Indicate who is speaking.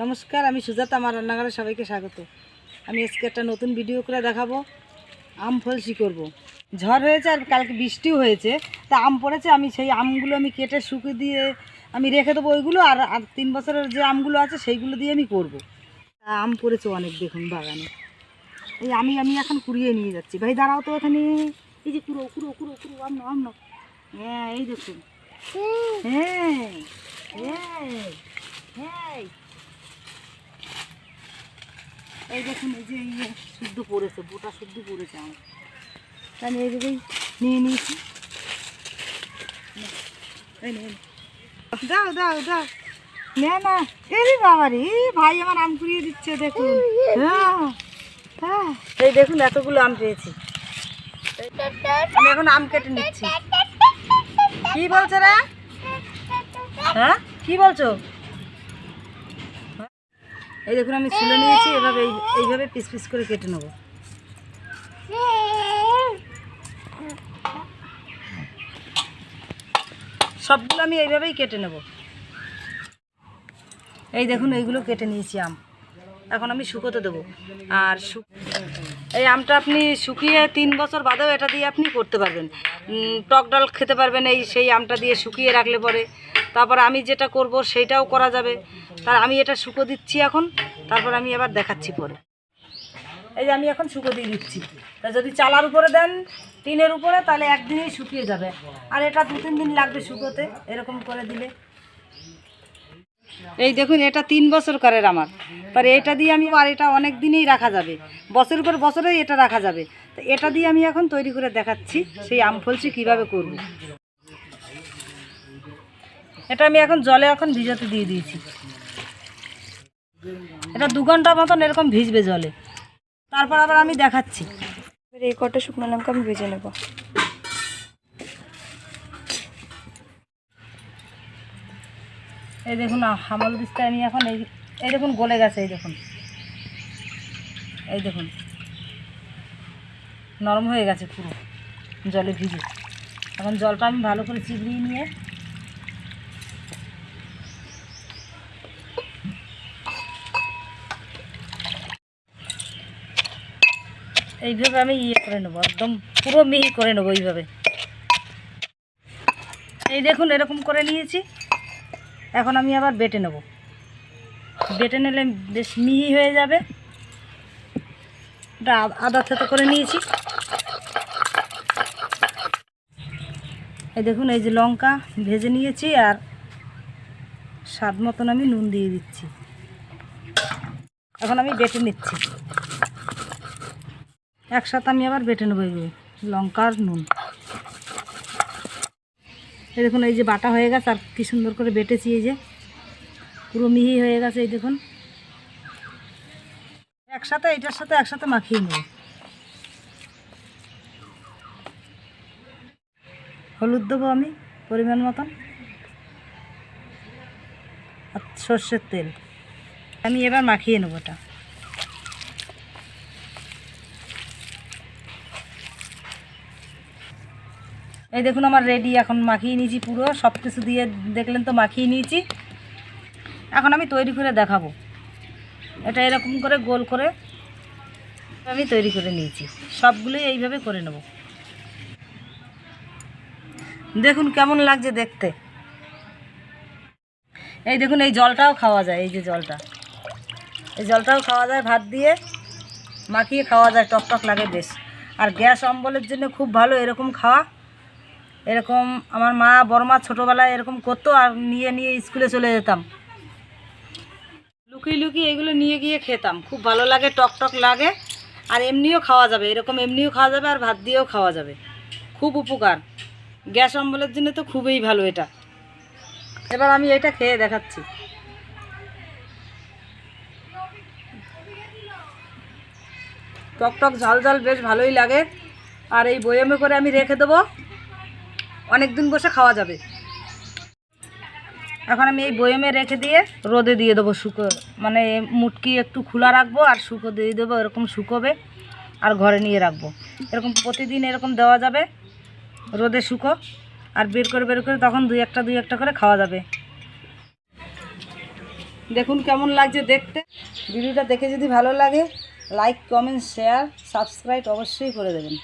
Speaker 1: নমস্কার আমি সুজাতা আমার রান্নাঘরে সবাইকে স্বাগত। আমি আজকে একটা নতুন ভিডিও করে দেখাবো। আম ফলসি করব। ঝড় হয়েছে আর কালকে বৃষ্টিও হয়েছে। তা আম পড়েছে আমি সেই আমগুলো আমি কেটে শুকিয়ে দিয়ে আমি রেখে দেবো ওইগুলো আর আর তিন বছরের যে আমগুলো আছে সেইগুলো দিয়ে আমি করব। আম পড়েছে অনেক দেখুন বাগানে। এই আমি আমি এখন কুড়িয়ে নিয়ে যাচ্ছি। ভাই দাঁড়াও তো এখানে। এই যে কুড়ো কুড়ো কুড়ো কুড়ো আম না আম নাও। হ্যাঁ এই দেখুন। হ্যাঁ হ্যাঁ হ্যাঁ। এই দেখুন, এই যে ইয়ে শুদ্ধ পড়েছে বোটা শুদ্ধ পড়েছে আমার। তাই আমি এইভাবেই নিয়ে নিয়েছি। দাও দাও দাও। নে, না। এই রে বাবা রে ভাই আমার আম কুড়িয়ে দিচ্ছে, দেখুন। হ্যাঁ হ্যাঁ। এই দেখুন, এতগুলো আম পেয়েছি। আমি এখন আম কেটে নিচ্ছি। কি বলছো রে? হ্যাঁ? কি বলছো? এই দেখুন, আমি ছুলে নিয়েছি, এভাবে এই- এইভাবে পিস পিস করে কেটে নেব। সবগুলো আমি এইভাবেই কেটে নেব। এই দেখুন, এইগুলো কেটে নিয়েছি আম। এখন আমি শুকোতে দেবো। আর এই আমটা আপনি শুকিয়ে তিন বছর বাদেও এটা দিয়ে আপনি করতে পারবেন। টক ডাল খেতে পারবেন, এই সেই আমটা দিয়ে শুকিয়ে রাখলে পরে। তারপর আমি যেটা করব সেইটাও করা যাবে। তার আমি এটা শুকো দিচ্ছি এখন, তারপর আমি আবার দেখাচ্ছি পরে। এই যে আমি এখন শুকো দিয়ে দিচ্ছি। তা যদি চালার উপরে দেন, টিনের উপরে, তাহলে একদিনেই শুকিয়ে যাবে। আর এটা দু তিন দিন লাগবে শুকোতে, এরকম করে দিলে। এই দেখুন, এটা তিন বছর করের আমার। তার এটা দিয়ে আমি, আর এটা অনেক দিনেই রাখা যাবে। বছর পর বছরেই এটা রাখা যাবে। তো এটা দিয়ে আমি এখন তৈরি করে দেখাচ্ছি, সেই আম ফলসি কীভাবে করব। এটা আমি এখন জলে এখন ভিজাতে দিয়ে দিয়েছি। এটা দু ঘণ্টা মতন এরকম ভিজবে জলে। তারপর আবার আমি দেখাচ্ছি।
Speaker 2: এই কটা শুকনো লঙ্কা আমি ভেজে নেব।
Speaker 1: এই দেখুন হামল দিস্তায় আমি এখন এই এই দেখুন গলে গেছে এই দেখুন। এই দেখুন। নরম হয়ে গেছে পুরো জলে ভিজে। এখন জলটা আমি ভালো করে চিবড়িয়ে নিয়ে এইভাবে আমি ইয়ে করে নেব, একদম পুরো মিহি করে নেব এইভাবে। এই দেখুন, এরকম করে নিয়েছি। এখন আমি আবার বেটে নেব। বেটে নিলে বেশ মিহি হয়ে যাবে। এটা আদা থেতো করে নিয়েছি। এই দেখুন, এই যে লঙ্কা ভেজে নিয়েছি আর স্বাদ মতন আমি নুন দিয়ে দিচ্ছি। এখন আমি বেটে নিচ্ছি। একসাথে আমি আবার বেটে নেব এগুলো লঙ্কা আর নুন। এই দেখুন, এই যে বাটা হয়ে গেছে, আর কি সুন্দর করে বেটেছি এই যে। পুরো মিহি হয়ে গেছে, এই দেখুন। একসাথে এটার সাথে একসাথে মাখিয়ে নেব। হলুদ দেবো আমি, পরিমাণ মতন। আর সর্ষের তেল। আমি এবার মাখিয়ে নেব এটা। এই দেখুন আমার রেডি এখন মাখিয়ে নিয়েছি পুরো সব কিছু দিয়ে দেখলেন তো মাখিয়ে নিয়েছি। এখন আমি তৈরি করে দেখাবো। এটা এরকম করে গোল করে আমি তৈরি করে নিয়েছি। সবগুলোই এইভাবে করে নেব। দেখুন কেমন লাগছে দেখতে। এই দেখুন, এই জলটাও খাওয়া যায়, এই যে জলটা। এই জলটাও খাওয়া যায়, ভাত দিয়ে মাখিয়ে খাওয়া যায়, টক টক লাগে বেশ। আর গ্যাস অম্বলের জন্য খুব ভালো এরকম খাওয়া। এরকম আমার মা বড়মা ছোটোবেলায় এরকম করতো আর নিয়ে নিয়ে স্কুলে চলে যেতাম। লুকিয়ে লুকিয়ে এগুলো নিয়ে গিয়ে খেতাম। খুব ভালো লাগে, টক টক লাগে। আর এমনিও খাওয়া যাবে, এরকম এমনিও খাওয়া যাবে আর ভাত দিয়েও খাওয়া যাবে। খুব উপকার। গ্যাস অম্বলের জন্য তো খুবই ভালো এটা। এবার আমি এটা খেয়ে দেখাচ্ছি। টক টক, ঝাল ঝাল বেশ ভালোই লাগে। আর এই বয়ামে করে আমি রেখে দেবো। অনেক দিন বসে খাওয়া যাবে। এখন আমি এই বয়ামে রেখে দিয়ে রোদে দিয়ে দেবো শুকো মানে মুটকি একটু খোলা রাখব আর শুকো দিয়ে দেবো, এরকম শুকোবে আর ঘরে নিয়ে রাখব। এরকম প্রতিদিন এরকম দেওয়া যাবে, রোদে শুকো আর বের করে বের করে তখন দুই একটা দুই একটা করে খাওয়া যাবে। দেখুন কেমন লাগছে দেখতে। ভিডিওটা দেখে যদি ভালো লাগে লাইক কমেন্ট শেয়ার সাবস্ক্রাইব অবশ্যই করে দেবেন।